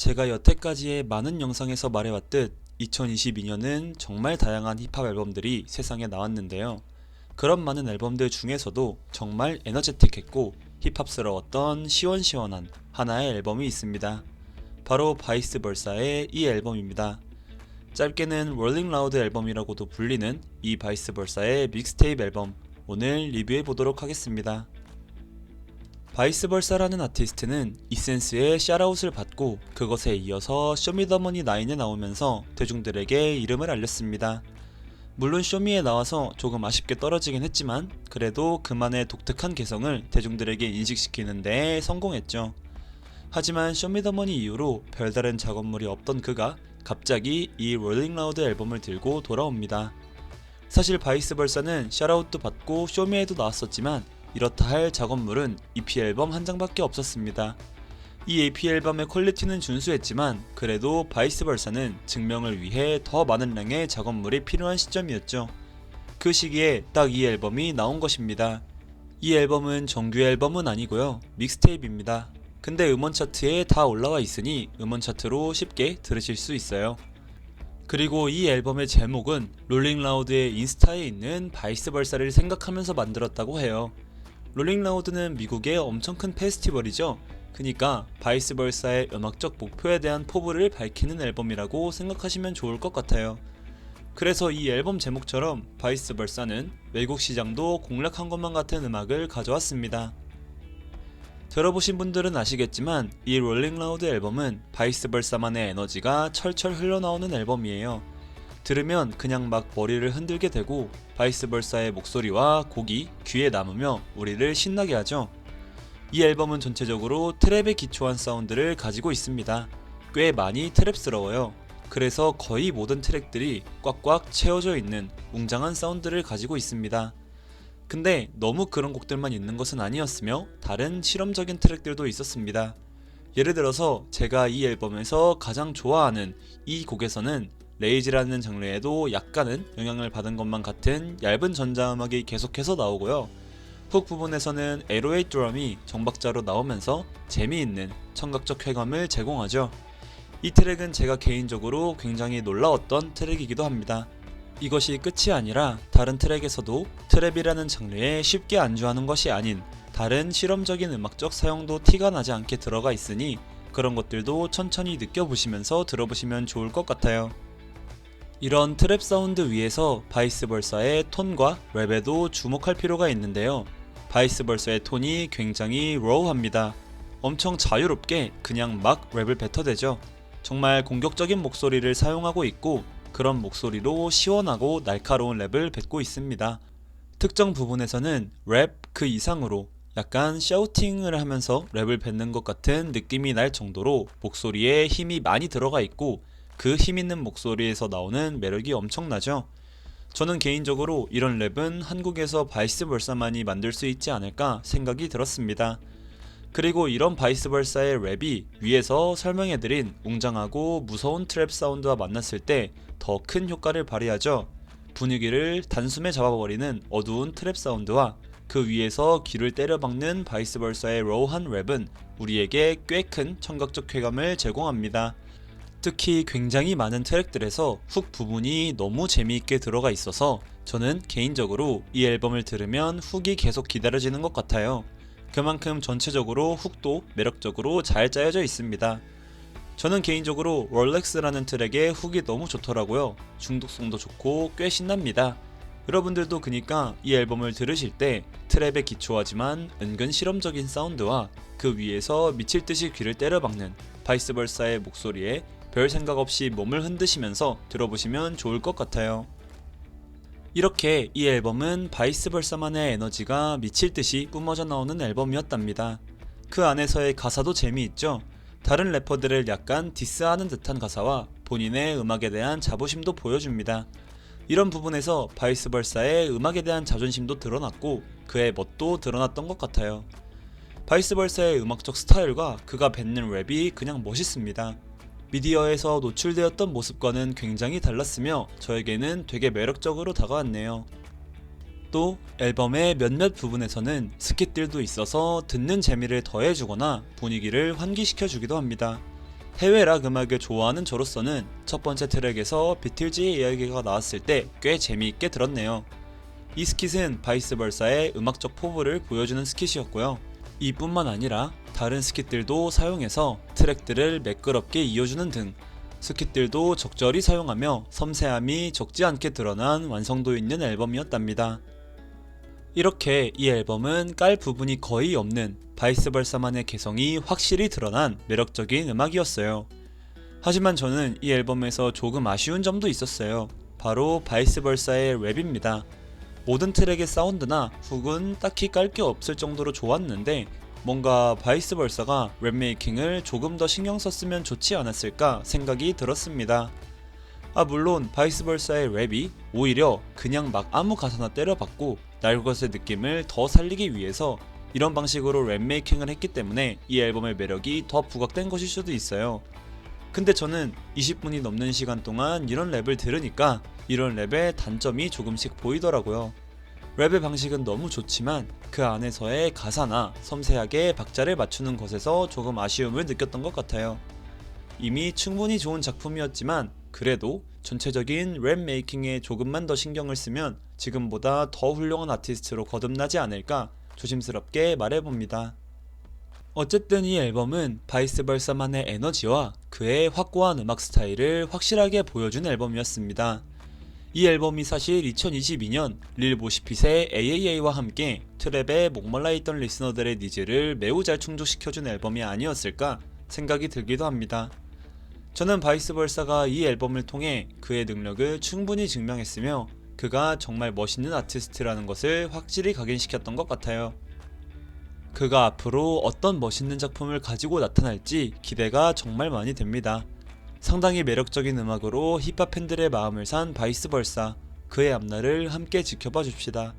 제가 여태까지의 많은 영상에서 말해왔듯 2022년은 정말 다양한 힙합 앨범들이 세상에 나왔는데요. 그런 많은 앨범들 중에서도 정말 에너제틱했고 힙합스러웠던 시원시원한 하나의 앨범이 있습니다. 바로 바이스 벌사의 이 앨범입니다. 짧게는 롤링 라우드 앨범이라고도 불리는 이 바이스 벌사의 믹스테이프 앨범 오늘 리뷰해 보도록 하겠습니다. 바이스 벌사라는 아티스트는 이센스의 샤라웃을 받고 그것에 이어서 쇼미더머니 9에 나오면서 대중들에게 이름을 알렸습니다. 물론 쇼미에 나와서 조금 아쉽게 떨어지긴 했지만 그래도 그만의 독특한 개성을 대중들에게 인식시키는 데 성공했죠. 하지만 쇼미더머니 이후로 별다른 작업물이 없던 그가 갑자기 이 롤링 라우드 앨범을 들고 돌아옵니다. 사실 바이스 벌사는 샤라웃도 받고 쇼미에도 나왔었지만 이렇다 할 작업물은 EP 앨범 한 장밖에 없었습니다. 이 EP 앨범의 퀄리티는 준수했지만 그래도 바이스 벌사는 증명을 위해 더 많은 량의 작업물이 필요한 시점이었죠. 그 시기에 딱 이 앨범이 나온 것입니다. 이 앨범은 정규 앨범은 아니고요. 믹스테이프입니다. 근데 음원 차트에 다 올라와 있으니 음원 차트로 쉽게 들으실 수 있어요. 그리고 이 앨범의 제목은 롤링 라우드의 인스타에 있는 바이스 벌사를 생각하면서 만들었다고 해요. 롤링 라우드는 미국의 엄청 큰 페스티벌이죠. 그니까 바이스 벌사의 음악적 목표에 대한 포부를 밝히는 앨범이라고 생각하시면 좋을 것 같아요. 그래서 이 앨범 제목처럼 바이스 벌사는 외국 시장도 공략한 것만 같은 음악을 가져왔습니다. 들어보신 분들은 아시겠지만 이 롤링 라우드 앨범은 바이스 벌사만의 에너지가 철철 흘러나오는 앨범이에요. 들으면 그냥 막 머리를 흔들게 되고 바이스 벌사의 목소리와 곡이 귀에 남으며 우리를 신나게 하죠. 이 앨범은 전체적으로 트랩에 기초한 사운드를 가지고 있습니다. 꽤 많이 트랩스러워요. 그래서 거의 모든 트랙들이 꽉꽉 채워져 있는 웅장한 사운드를 가지고 있습니다. 근데 너무 그런 곡들만 있는 것은 아니었으며 다른 실험적인 트랙들도 있었습니다. 예를 들어서 제가 이 앨범에서 가장 좋아하는 이 곡에서는 레이즈라는 장르에도 약간은 영향을 받은 것만 같은 얇은 전자음악이 계속해서 나오고요. 훅 부분에서는 에로에이 드럼이 정박자로 나오면서 재미있는 청각적 쾌감을 제공하죠. 이 트랙은 제가 개인적으로 굉장히 놀라웠던 트랙이기도 합니다. 이것이 끝이 아니라 다른 트랙에서도 트랩이라는 장르에 쉽게 안주하는 것이 아닌 다른 실험적인 음악적 사용도 티가 나지 않게 들어가 있으니 그런 것들도 천천히 느껴보시면서 들어보시면 좋을 것 같아요. 이런 트랩 사운드 위에서 바이스 벌사의 톤과 랩에도 주목할 필요가 있는데요. 바이스 벌사의 톤이 굉장히 로우합니다. 엄청 자유롭게 그냥 막 랩을 뱉어대죠. 정말 공격적인 목소리를 사용하고 있고 그런 목소리로 시원하고 날카로운 랩을 뱉고 있습니다. 특정 부분에서는 랩 그 이상으로 약간 샤우팅을 하면서 랩을 뱉는 것 같은 느낌이 날 정도로 목소리에 힘이 많이 들어가 있고 그 힘 있는 목소리에서 나오는 매력이 엄청나죠. 저는 개인적으로 이런 랩은 한국에서 바이스 벌사만이 만들 수 있지 않을까 생각이 들었습니다. 그리고 이런 바이스 벌사의 랩이 위에서 설명해드린 웅장하고 무서운 트랩 사운드와 만났을 때 더 큰 효과를 발휘하죠. 분위기를 단숨에 잡아버리는 어두운 트랩 사운드와 그 위에서 귀를 때려박는 바이스 벌사의 로우한 랩은 우리에게 꽤 큰 청각적 쾌감을 제공합니다. 특히 굉장히 많은 트랙들에서 훅 부분이 너무 재미있게 들어가 있어서 저는 개인적으로 이 앨범을 들으면 훅이 계속 기다려지는 것 같아요. 그만큼 전체적으로 훅도 매력적으로 잘 짜여져 있습니다. 저는 개인적으로 롤렉스라는 트랙의 훅이 너무 좋더라고요. 중독성도 좋고 꽤 신납니다. 여러분들도 그니까 이 앨범을 들으실 때 트랩에 기초하지만 은근 실험적인 사운드와 그 위에서 미칠 듯이 귀를 때려박는 바이스 벌사의 목소리에 별 생각 없이 몸을 흔드시면서 들어보시면 좋을 것 같아요. 이렇게 이 앨범은 바이스 벌사만의 에너지가 미칠 듯이 뿜어져 나오는 앨범이었답니다. 그 안에서의 가사도 재미있죠. 다른 래퍼들을 약간 디스하는 듯한 가사와 본인의 음악에 대한 자부심도 보여줍니다. 이런 부분에서 바이스 벌사의 음악에 대한 자존심도 드러났고 그의 멋도 드러났던 것 같아요. 바이스 벌사의 음악적 스타일과 그가 뱉는 랩이 그냥 멋있습니다. 미디어에서 노출되었던 모습과는 굉장히 달랐으며 저에게는 되게 매력적으로 다가왔네요. 또 앨범의 몇몇 부분에서는 스킷들도 있어서 듣는 재미를 더해주거나 분위기를 환기시켜주기도 합니다. 해외 락 음악을 좋아하는 저로서는 첫 번째 트랙에서 비틀즈의 이야기가 나왔을 때 꽤 재미있게 들었네요. 이 스킷은 바이스 벌사의 음악적 포부를 보여주는 스킷이었고요. 이뿐만 아니라 다른 스킷들도 사용해서 트랙들을 매끄럽게 이어주는 등 스킷들도 적절히 사용하며 섬세함이 적지 않게 드러난 완성도 있는 앨범이었답니다. 이렇게 이 앨범은 깔 부분이 거의 없는 바이스 벌사만의 개성이 확실히 드러난 매력적인 음악이었어요. 하지만 저는 이 앨범에서 조금 아쉬운 점도 있었어요. 바로 바이스 벌사의 랩입니다. 모든 트랙의 사운드나 훅은 딱히 깔 게 없을 정도로 좋았는데 뭔가 바이스 벌사가 랩 메이킹을 조금 더 신경 썼으면 좋지 않았을까 생각이 들었습니다. 아 물론 바이스 벌사의 랩이 오히려 그냥 막 아무 가사나 때려박고 날것의 느낌을 더 살리기 위해서 이런 방식으로 랩 메이킹을 했기 때문에 이 앨범의 매력이 더 부각된 것일 수도 있어요. 근데 저는 20분이 넘는 시간 동안 이런 랩을 들으니까 이런 랩의 단점이 조금씩 보이더라고요. 랩의 방식은 너무 좋지만 그 안에서의 가사나 섬세하게 박자를 맞추는 것에서 조금 아쉬움을 느꼈던 것 같아요. 이미 충분히 좋은 작품이었지만 그래도 전체적인 랩 메이킹에 조금만 더 신경을 쓰면 지금보다 더 훌륭한 아티스트로 거듭나지 않을까 조심스럽게 말해봅니다. 어쨌든 이 앨범은 바이스 벌사만의 에너지와 그의 확고한 음악 스타일을 확실하게 보여준 앨범이었습니다. 이 앨범이 사실 2022년 릴 모시핏의 AAA와 함께 트랩에 목말라 있던 리스너들의 니즈를 매우 잘 충족시켜준 앨범이 아니었을까 생각이 들기도 합니다. 저는 바이스 벌사가 이 앨범을 통해 그의 능력을 충분히 증명했으며 그가 정말 멋있는 아티스트라는 것을 확실히 각인시켰던 것 같아요. 그가 앞으로 어떤 멋있는 작품을 가지고 나타날지 기대가 정말 많이 됩니다. 상당히 매력적인 음악으로 힙합 팬들의 마음을 산 바이스 벌사 그의 앞날을 함께 지켜봐 줍시다.